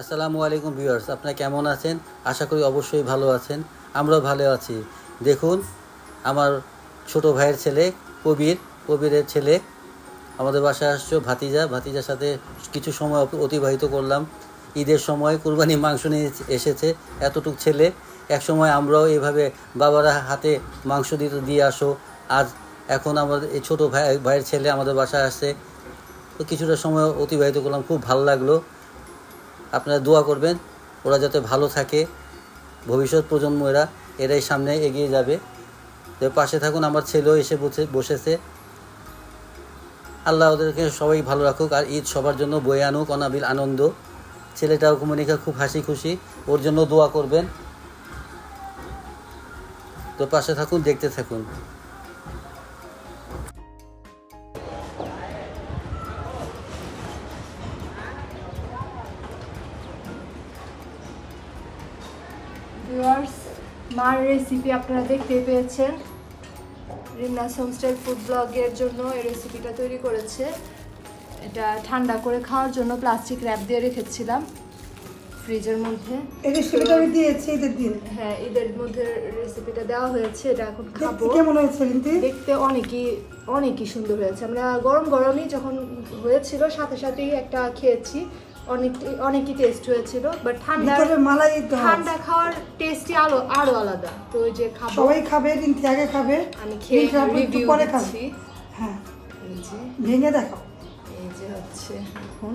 আসসালামু আলাইকুম ভিউয়ার্স, আপনারা কেমন আছেন? আশা করি অবশ্যই ভালো আছেন, আমরাও ভালো আছি। দেখুন, আমার ছোট ভাইয়ের ছেলে, কবির, কবিরের ছেলে, আমাদের বাসায় আসছো ভাতিজা। ভাতিজার সাথে কিছু সময় অতিবাহিত করলাম। ঈদের সময় কুরবানি মাংস নিয়ে এসেছে, এতটুক ছেলে। এক সময় আমরাও এভাবে বাবারা হাতে মাংস দিতে দিয়ে আসো। আজ এখন আমাদের এই ছোটো ভাই ভাইয়ের ছেলে আমাদের বাসায় আসছে। তো কিছুটা সময় অতিবাহিত করলাম, খুব ভালো লাগল। আপনারা দোয়া করবেন, ওরা যাতে ভালো থাকে। ভবিষ্যৎ প্রজন্ম এরা, এরাই সামনে এগিয়ে যাবে। তো পাশে থাকুন, আমার ছেলেও এসে বসে, বসেছে। আল্লাহ ওদেরকে সবাই ভালো রাখুক, আর ঈদ সবার জন্য বয়ে আনুক, অনাবিল আনন্দ। ছেলেটাও কুমনিকা খুব হাসি খুশি, ওর জন্য দোয়া করবেন। তো পাশে থাকুন, দেখতে থাকুন। ভিউয়ার্স মার রেসিপি আপনারা দেখতে পেয়েছেন। রিমনাস হোমস্টাইল ফুড ব্লগের জন্য এই রেসিপিটা তৈরি করেছে। এটা ঠান্ডা করে খাওয়ার জন্য প্লাস্টিক র্যাপ দিয়ে রেখেছিলাম ফ্রিজের মধ্যে। এই রেসিপিটা আমি দিয়েছি ঈদের দিন। হ্যাঁ ঈদের মধ্যে রেসিপিটা দেওয়া হয়েছে এটা এখন খাব। কেমন হয়েছে রিন্তি দেখতে অনেকই অনেকই সুন্দর হয়েছে। আমরা গরম গরমই যখন হয়েছিল সাথে সাথেই একটা খেয়েছি। অনেক অনেকই টেস্ট হয়েছিল বাট ঠান্ডা মালাই ঠান্ডা খাওয়ার টেস্টই আরও আরও আলাদা। তো ওই যে খাব। সবাই খাবে রিন্তি আগে খাবে আমি খেয়ে রিভিউ পরে খাবে। হ্যাঁ। ভেঙে দেখাও এই যে হচ্ছে এখন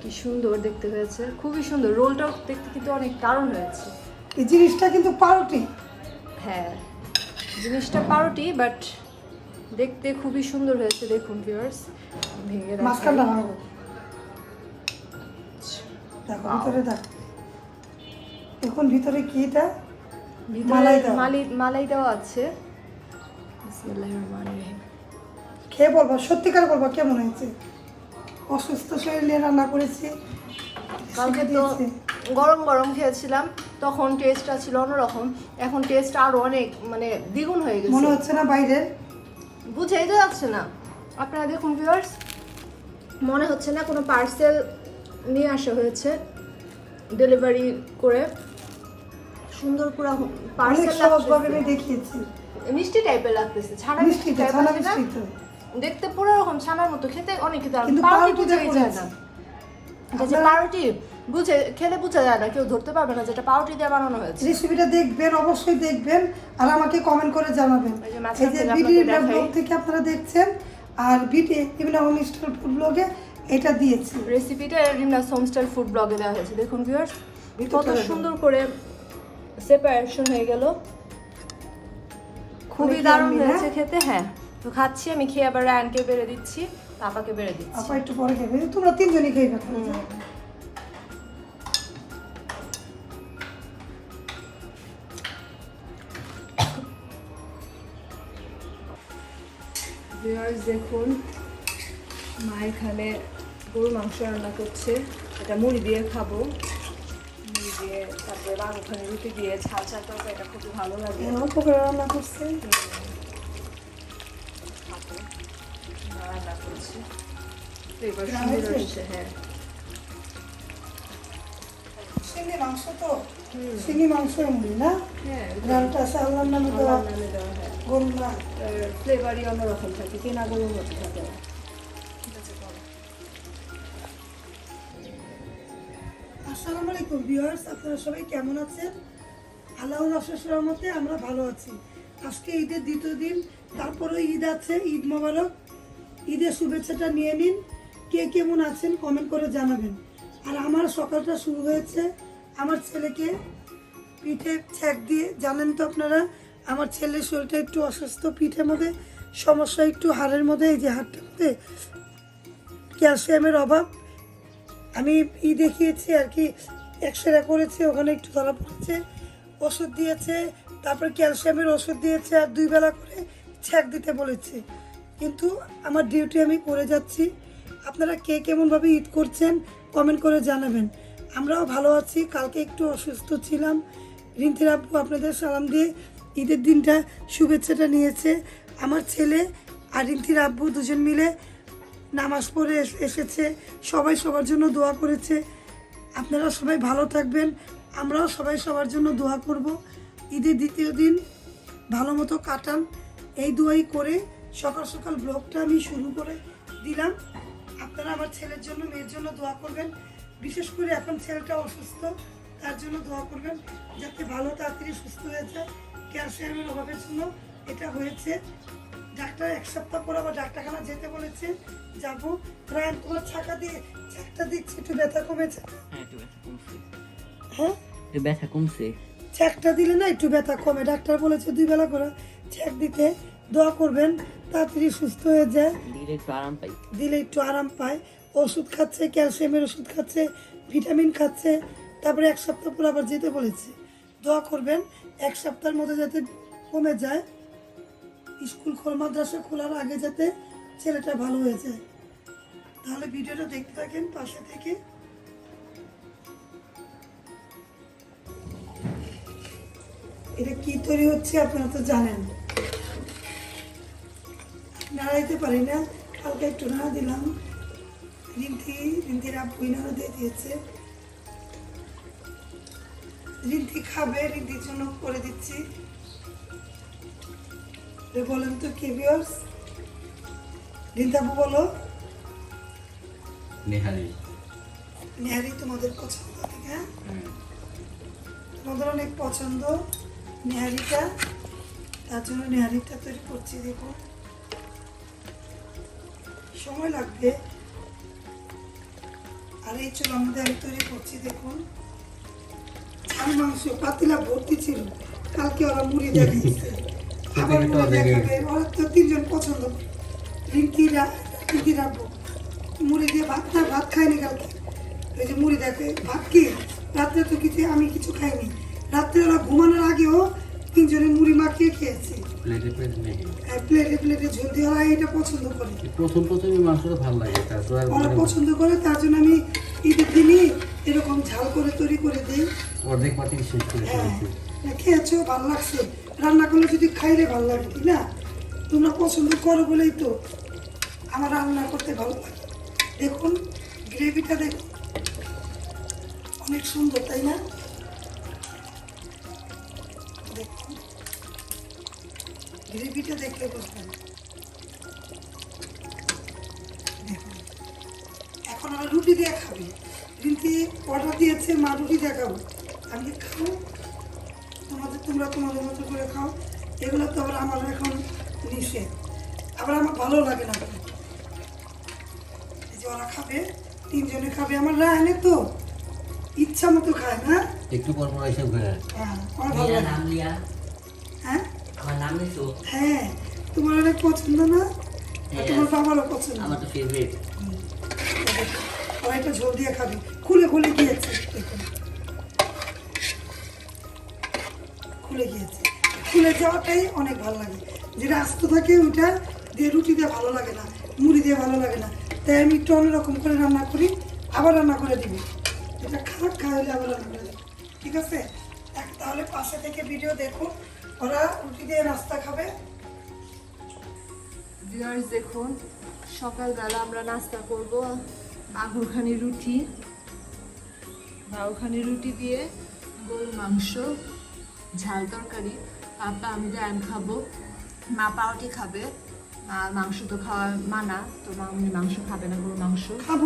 কি সুন্দর দেখতে হয়েছে। খুবই সুন্দর। রোলটাও দেখতে কিন্তু অনেক দারুণ হয়েছে। এই জিনিসটা কিন্তু পাউরুটি। হ্যাঁ জিনিসটা পাউরুটি বাট দেখতে খুবই সুন্দর হয়েছে দেখুন ভিউয়ার্স ভেঙে। মাঝখানটা ভাঙো দেখো ভিতরে দেখো এখন ভিতরে কি এটা? মালাই দেওয়া। মালাই দেওয়া আছে। খেয়ে বলব? সত্যিকার বলব কেমন হয়েছে? অসুস্থ শরীর নিয়ে রান্না করেছি কালকে তো গরম গরম খেয়েছিলাম তখন টেস্টটা ছিল অন্যরকম। এখন টেস্ট আরও অনেক মানে দ্বিগুণ হয়ে গেছে। মনে হচ্ছে না বাইরের? বুঝেই তো যাচ্ছে না। আপনারা দেখুন ভিউয়ার্স মনে হচ্ছে না কোনো পার্সেল নিয়ে আসা হয়েছে। ডেলিভারি করে। সুন্দর পুরো পার্সেল দেখিয়েছি। মিষ্টি টাইপের লাগতেছে ছানা মিষ্টি ছানা মিষ্টি দেখতে পুরো রকম ছানার মতো খেতে অনেক কিন্তু পাউরুটি পাউরুটিটা যায় না। যে পাউরুটি বুঝে খেলে বোঝা যায় না কেউ ধরতে পারবে না যেটা পাউরুটি দিয়ে বানানো হয়েছে। রেসিপিটা দেখবেন অবশ্যই দেখবেন আর আমাকে কমেন্ট করে জানাবেন। এই যে বিডি ব্লগ থেকে আপনারা দেখছেন আর বিডি বিভিন্ন হোম ফুড ব্লগে এটা দিয়েছি। রেসিপিটা রিমনাস হোমস্টাইল ফুড ব্লগে দেওয়া হয়েছে। দেখুন ভিউয়ার্স কত সুন্দর করে সেপারেশন হয়ে গেল। খুবই দারুণ হয়েছে খেতে হ্যাঁ। তো খাচ্ছি আমি খেয়ে আবার রায়ানকে বেড়ে দিচ্ছি পাপাকে বেড়ে দিচ্ছি। আপা একটু পরে খাবে তোমরা তিনজনই খেয়ে ভিউয়ার্স দেখুন মা এখানে গরু মাংস রান্না করছে। এটা মুড়ি দিয়ে খাব। মুড়ি দিয়ে তারপরে রুটি দিয়ে ঝাল ঝাল তরকারি এটা খুবই ভালো লাগে। করে রান্না করছে? রান্না করছে? হচ্ছে হ্যাঁ। মাংস তো? মুড়ি না? হ্যাঁ ডালটা আছে আল্লাহর নামে দেওয়া। আল্লাহর নামে দেওয়া হ্যাঁ। গরু না ফ্লেভারই অন্যরকম থাকে কেনা গরুর মতো থাকে। আসসালামু আলাইকুম, ভিউয়ার্স, আপনারা সবাই কেমন আছেন? আল্লাহর অশেষ রহমতে আমরা ভালো আছি। আজকে ঈদের দ্বিতীয় দিন, তারপরেও ঈদ আছে, ঈদ মোবারক। ঈদের শুভেচ্ছাটা নিয়ে নিন। কে কেমন আছেন কমেন্ট করে জানাবেন। আর আমার সকালটা শুরু হয়েছে, আমার ছেলেকে পিঠে ছ্যাক দিয়ে, জানেন তো আপনারা, আমার ছেলের শরীরটা একটু অসুস্থ পিঠের মধ্যে, সমস্যা একটু হাড়ের মধ্যে, এই যে হাড়টার মধ্যে ক্যালসিয়ামের অভাব। আমি ই দেখিয়েছি আর কি এক্স রে করেছি, ওখানে একটু ধরা পড়েছে, ওষুধ দিয়েছে, তারপর ক্যালসিয়ামের ওষুধ দিয়েছে আর দুই বেলা করে ছ্যাক দিতে বলেছে। কিন্তু আমার ডিউটি আমি করে যাচ্ছি। আপনারা কে কেমনভাবে ঈদ করছেন কমেন্ট করে জানাবেন। আমরাও ভালো আছি, কালকে একটু অসুস্থ ছিলাম। রিন্তির আব্বু আপনাদের সালাম দিয়ে ঈদের দিনটা শুভেচ্ছাটা নিয়েছে। আমার ছেলে আর রিন্তির আব্বু দুজন মিলে নামাজ পড়ে এস- এসেছে, সবাই সবার জন্য দোয়া করেছে। আপনারা সবাই ভালো থাকবেন, আমরাও সবাই সবার জন্য দোয়া করব। ঈদের দ্বিতীয় দিন ভালো মতো কাটান। এই দোয়াই করে সকাল সকাল ব্লগটা আমি শুরু করে দিলাম। আপনারা আমার ছেলের জন্য, মেয়ের জন্য দোয়া করবেন। বিশেষ করে এখন ছেলেটা অসুস্থ, তার জন্য দোয়া করবেন যাতে ভালো তাড়াতাড়ি সুস্থ হয়ে যায়। ক্যালসিয়ামের অভাবের জন্য এটা হয়েছে। ডাক্তার এক সপ্তাহ পর আবার ডাক্তারখানা যেতে বলেছে। যাব। রায়ন তোমার ছাকা দিয়ে ছাকটা দিচ্ছি একটু ব্যথা কমেছে। হ্যাঁ একটু ব্যথা কমছে। হ্যাঁ? একটু ব্যথা কমছে। চেকটা দিলে না একটু ব্যথা কমে। ডাক্তার বলেছে দুই বেলা করে চেক দিতে দোয়া করবেন তাড়াতাড়ি সুস্থ হয়ে যায়। দিলে একটু আরাম পাই। দিলে একটু আরাম পায়। ওষুধ খাচ্ছে ক্যালসিয়ামের ওষুধ খাচ্ছে ভিটামিন খাচ্ছে। তারপরে এক সপ্তাহ পর আবার যেতে বলেছে। দোয়া করবেন এক সপ্তাহের মধ্যে যাতে কমে যায়। স্কুল মাদ্রাসা খোলার আগে যাতে ছেলেটা ভালো হয়ে যায়। তাহলে ভিডিওটা দেখতে থাকেন পাশে থেকে। এটা কি তৈরি হচ্ছে আপনারা তো জানেন। নাড়াইতে পারি না, হালকা একটু নাড়া দিলাম। রিন্থি রিন্থির আব্বুই নাড়া দিয়ে দিয়েছে। রিন্থি খাবে রিন্থির জন্য করে দিচ্ছি। এ বলেন তো কি বিয়ার্স রিন্থি বলো। নেহারি। নেহারি তোমাদের পছন্দ ঠিক হ্যাঁ? তোমাদের অনেক পছন্দ নেহারিটা। তার জন্য নেহারিটা তৈরি করছি দেখুন। সময় লাগবে। আর এই চুলার আমাদের আমি তৈরি করছি দেখুন। ছাল মাংস পাতিলা ভর্তি ছিল। কালকে ওরা মুড়ি দেখিয়েছে তিনজন পছন্দ। রিঙ্কিরা রিঙ্কি রাখব মুড়ি দিয়ে ভাত না ভাত খাইনি কালকে। ওই যে মুড়ি দেখে ভাত কি? রাত্রে তো কিছু আমি কিছু খাইনি। রাত্রে ওরা ঘুমানোর আগেও তিনজনে মুড়ি মাখিয়ে খেয়েছে। প্লেটে প্লেট প্লেটে ঝোল দিয়ে ওরা এটা পছন্দ করে। প্রথম প্রথম মাংসটা ভালো লাগে তারপর ওরা পছন্দ করে তার জন্য আমি ঈদের দিনই এরকম ঝাল করে তৈরি করে দিই। অর্ধেক পাতি শেষ করে হ্যাঁ না, খেয়েছো ভালো লাগছে। রান্না করলে যদি খাইলে ভালো লাগে ঠিক না? তোমরা পছন্দ করো বলেই তো আমার রান্না করতে ভালো লাগে। দেখুন গ্রেভিটা দেখুন। অনেক সুন্দর তাই না? দেখুন। গ্রেভিটা দেখলে বুঝবেন এখন আমরা রুটি দিয়ে খাবে। রিন্তি অর্ডার দিয়েছে মা রুটি দিয়ে খাব আমি খাও। তোমাদের তোমরা তোমাদের মতো করে খাও। এগুলো তো আবার আমার এখন নিষেধ। আবার আমার ভালো লাগে না এই যে ওরা খাবে তিনজনে খাবে। আমার রায়নে তো ইচ্ছা মতো খায় না। একটু পর পর এসে ঘুরে হ্যাঁ আমার ভালো লাগে। নাম হ্যাঁ? আমার নাম নিছো হ্যাঁ তোমার অনেক পছন্দ না? তোমার বাবারও পছন্দ। আমার তো ফেভারিট ওরা একটা ঝোল দিয়ে খাবে। খুলে খুলে গিয়েছে। খুলে গিয়েছে। খুলে যাওয়াটাই অনেক ভালো লাগে। যেটা আস্ত থাকে ওইটা দিয়ে রুটি দিয়ে ভালো লাগে না, মুড়ি দিয়ে ভালো লাগে না। তাই আমি একটু অন্যরকম করে রান্না করি, আবার রান্না করে দিব। এটা খাক খাওয়ালে আবার রান্না করে ঠিক আছে? এক- তাহলে পাশে থেকে ভিডিও দেখুন ওরা রুটি দিয়ে নাস্তা খাবে। দেখুন, সকালবেলা আমরা নাস্তা করব আগুরখানি রুটি। বাউখানি রুটি দিয়ে গরুর মাংস ঝাল তরকারি পাপা আমি রায়ন খাব। মা পাউটি খাবে আর মাংস তো খাওয়া মানা তো মামনি মাংস খাবে না গরুর মাংস। খাব।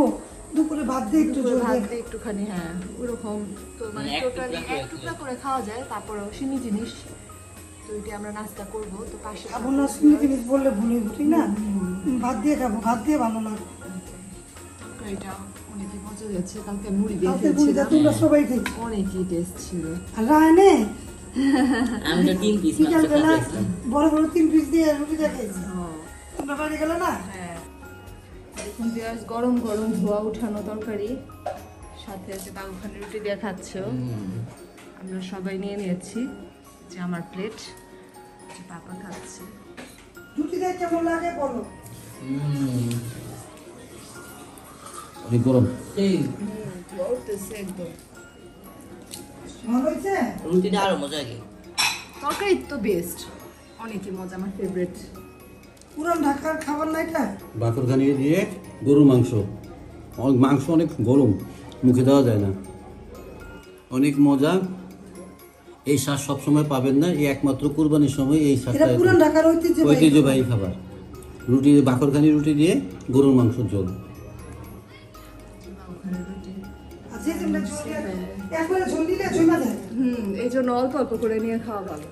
দুপুরে ভাত দিয়ে একটু ভাত দিয়ে একটুখানি হ্যাঁ ওরকম। তো মানে মানে টোটালি এক টুকরা করে খাওয়া যায় তারপরেও সিমি জিনিস। তো এটা আমরা নাস্তা করব তো পাশে খাব না শুনে জিনিস বললে ভুলে ঠিক না? ভাত দিয়ে খাব ভাত দিয়ে ভালো লাগে। এটা। মজা হয়েছে কালকে মুড়ি দিয়ে কালকে তোমরা সবাই খেয়েছি? অনেকই টেস্ট ছিল। আর রায়নে আমি তো তিন পিস বিকাল খাইছি বড় বড় তিন পিস দিয়ে রুটি খেয়েছি? হ্যাঁ তোমরা বাড়ি গেলে না? হ্যাঁ। দেখুন পেঁয়াজ গরম গরম ধোয়া উঠানো তরকারি সাথে আছে বাবুখানি রুটি দিয়ে খাচ্ছ। আমরা সবাই নিয়ে নিয়েছি যে আমার প্লেট পাপা খাচ্ছে। রুটি দিয়ে কেমন লাগে বলো? গরম এই ধোয়া উঠতেছে একদম ভালো হয়েছে রুটিটা আরও মজা লাগে। তরকারি তো বেস্ট অনেকই মজা আমার ফেভারিট পুরান ঢাকার খাবার না এটা? বাকরখানি দিয়ে গরুর মাংস। অনেক মাংস অনেক গরম মুখে দেওয়া যায় না। অনেক মজা। এই স্বাদ সবসময় পাবেন না এই একমাত্র কোরবানির সময় এই এটা স্বাদটা পুরান ঢাকার ঐতিহ্যবাহী খাবার। রুটি বাকরখানি রুটি দিয়ে গরুর মাংস ঝোল। আর যে তোমরা ঝোল দিয়ে- একবারে ঝোল দিলে জমা যায় হুম এই জন্য অল্প অল্প করে নিয়ে খাওয়া ভালো।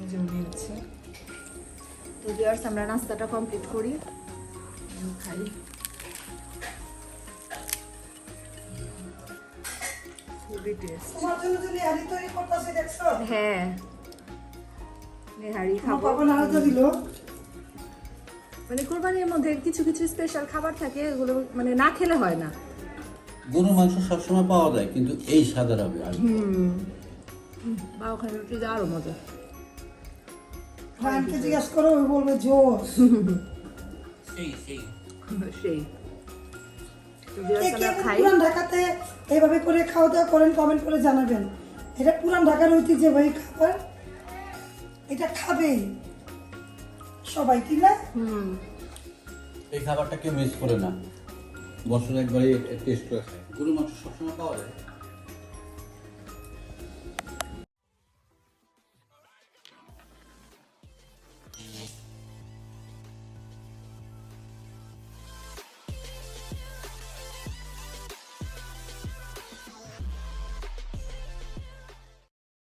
এই জন্য তো ভিউয়ার্স আমরা নাস্তাটা কমপ্লিট করি। খাই। হ্যাঁ। নেহারি খাব। দিল। মানে কোরবানির মধ্যে কিছু কিছু স্পেশাল খাবার থাকে এগুলো মানে না খেলে হয় না। গরুর মাংস সবসময় পাওয়া যায় কিন্তু এই স্বাদের হবে আর বা ওখানে রুটি দেওয়া মজা। ফ্রাঙ্ককে জিজ্ঞাসা করো ওই বলবে জোস। সেই সেই। সেই। তো কে viewers, কে আমরা খাই পুরান ঢাকাতে এইভাবে করে খাওয়া দাওয়া করেন কমেন্ট করে জানাবেন। এটা পুরান ঢাকার ঐতিহ্যবাহী খাবার। এটা খাবেই। সবাই ঠিক না? এই খাবারটা কেউ মিস করে না। বছরে একবারই টেস্ট করে খায়। গরু মাংস সবসময় পাওয়া যায়?